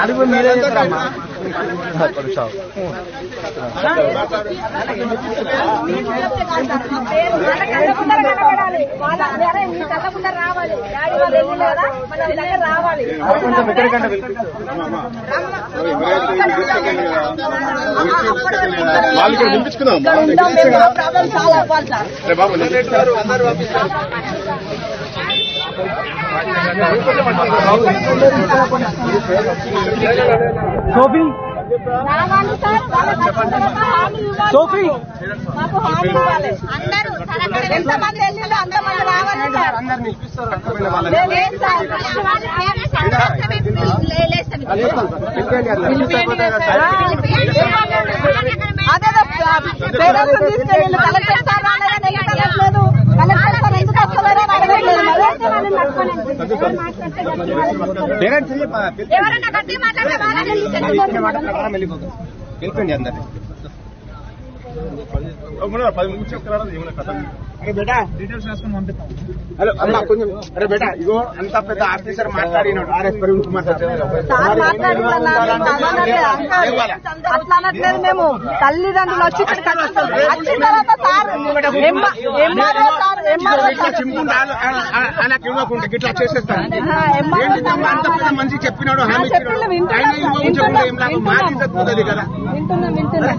అడుగు మీరే చెప్తారమ్మా వాళ్ళు ఇక్కడ పంపిస్తారు సోఫీ? సోఫీ మాకు హామీ ఇవ్వాలి. అందరూ ఎంతమంది వెళ్ళిందో అందరు సార్ అదే పేదలను తీసుకెళ్ళి కలెక్టర్ సార్ సార్ ఎందుకు ఎవరైనా గట్టి మాట్లాడితే వాళ్ళని తీసుకెళ్ళి వెళ్ళిపోయింది అందరు పది ఏమైనా కథ హలో అమ్మా కొంచెం అరే బేటా ఇగో అంత పెద్ద ఆఫీసర్ మాట్లాడినాడు. ఆర్ఎస్ అనట్లేదు మేము తల్లిదండ్రులు వచ్చి. వచ్చిన తర్వాత సార్ ఆయనకి ఇవ్వకుండా ఇట్లా చేసేస్తాను అంత పెద్ద మనిషి చెప్పినాడు హామీ ఇచ్చినాడు ఆయన ఇవ్వకుండా ఏం లాభం తప్పుతుంది కదా వింటున్నాం వింటున్నాం.